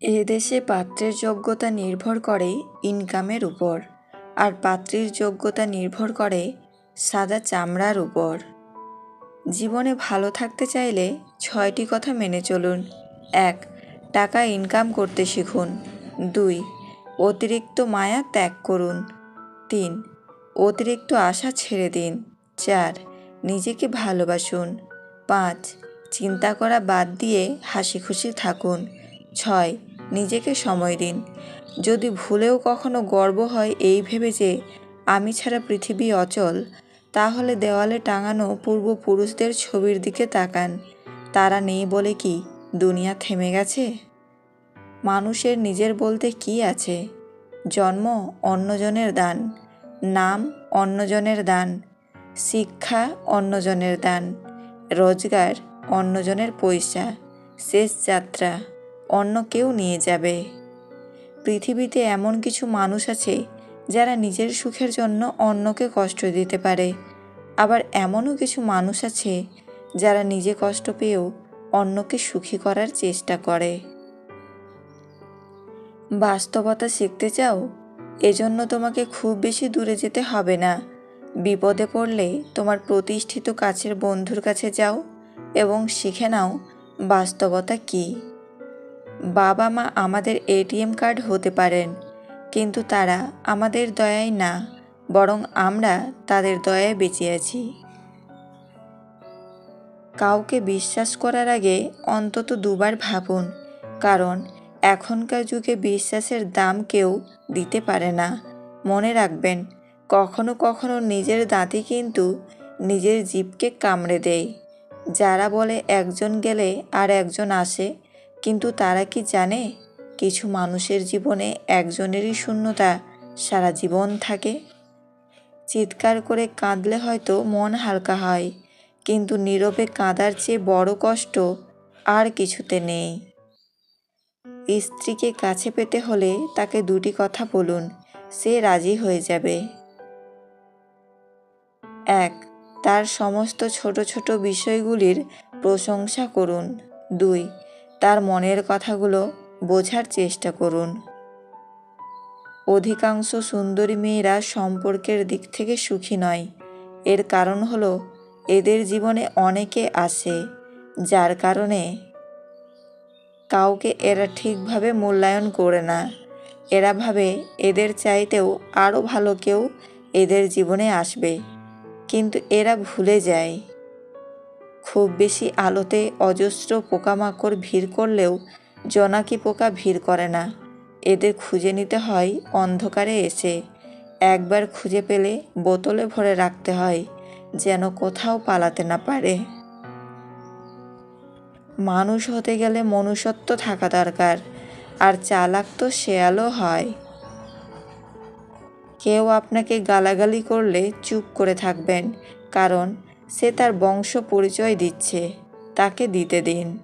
এদেশে পাত্রের যোগ্যতা নির্ভর করে ইনকামের উপর, আর পাত্রীর যোগ্যতা নির্ভর করে সাদা চামড়ার উপর। জীবনে ভালো থাকতে চাইলে ছয়টি কথা মেনে চলুন। এক, টাকা ইনকাম করতে শিখুন। দুই, অতিরিক্ত মায়া ত্যাগ করুন। তিন, অতিরিক্ত আশা ছেড়ে দিন। চার, নিজেকে ভালোবাসুন। পাঁচ, চিন্তা করা বাদ দিয়ে হাসি খুশি থাকুন। ছয় নিজেকে সময় দিন। যদি ভুলেও কখনো গর্ব হয় এই ভেবে যে, আমি ছাড়া পৃথিবী অচল তাহলে দেওয়ালে টাঙানো পূর্বপুরুষদের ছবির দিকে তাকান। তারা নেই বলে কি দুনিয়া থেমে গেছে? মানুষের নিজের বলতে কি আছে? জন্ম অন্যজনের দান, নাম অন্যজনের দান, শিক্ষা অন্যজনের দান, রোজগার অন্যজনের পয়সা, শেষ যাত্রা। অন্য কেউ নিয়ে যাবে। পৃথিবীতে এমন কিছু মানুষ আছে যারা নিজের সুখের জন্য অন্যকে কষ্ট দিতে পারে। আবার এমনও কিছু মানুষ আছে যারা নিজে কষ্ট পেয়েও অন্যকে সুখী করার চেষ্টা করে। বাস্তবতা শিখতে চাও? এজন্য তোমাকে খুব বেশি দূরে যেতে হবে না। বিপদে পড়লে তোমার প্রতিষ্ঠিত কাছের বন্ধুর কাছে যাও এবং শিখে নাও বাস্তবতা কী। বাবা মা আমাদের এটিএম কার্ড হতে পারেন, কিন্তু তারা আমাদের দয়ায় না, বরং আমরা তাদের দয়ায় বেঁচে আছি। কাউকে বিশ্বাস করার আগে অন্তত দুবার ভাবুন, কারণ এখনকার যুগে বিশ্বাসের দাম কেউ দিতে পারে না। মনে রাখবেন, কখনো কখনো নিজের দাঁতই কিন্তু নিজের জীবকে কামড়ে দেয়। যারা বলে একজন গেলে আর একজন আসে কিন্তু তারা কি জানে? কিছু মানুষের জীবনে একজনেরই শূন্যতা সারা জীবন থাকে। চিৎকার করে কাঁদলে হয়তো মন হালকা হয়, কিন্তু নীরবে কাঁদার চেয়ে বড় কষ্ট আর কিছুতে নেই। স্ত্রীকে কাছে পেতে হলে তাকে দুটি কথা বলুন, সে রাজি হয়ে যাবে। এক, তার সমস্ত ছোট ছোট বিষয়গুলির প্রশংসা করুন। দুই তার মনের কথাগুলো বোঝার চেষ্টা করুন। অধিকাংশ সুন্দরী মেয়েরা সম্পর্কের দিক থেকে সুখী নয়। এর কারণ হলো, এদের জীবনে অনেকে আসে যার কারণে কাউকে এরা ঠিকভাবে মূল্যায়ন করে না। এরা ভাবে এদের চাইতেও আরও ভালো কেউ এদের জীবনে আসবে। কিন্তু এরা ভুলে যায়। খুব বেশি আলোতে অজস্র পোকামাকড় ভিড় করলেও জোনাকি পোকা ভিড় করে না। এদের খুঁজে নিতে হয় অন্ধকারে এসে। একবার খুঁজে পেলে বোতলে ভরে রাখতে হয়, যেন কোথাও পালাতে না পারে। মানুষ হতে গেলে মনুষ্যত্ব থাকা দরকার, আর চালাক তো শেয়ালও হয়। কেউ আপনাকে গালাগালি করলে চুপ করে থাকবেন, কারণ সে তার বংশ পরিচয় দিচ্ছে তাকে দিতে দিন।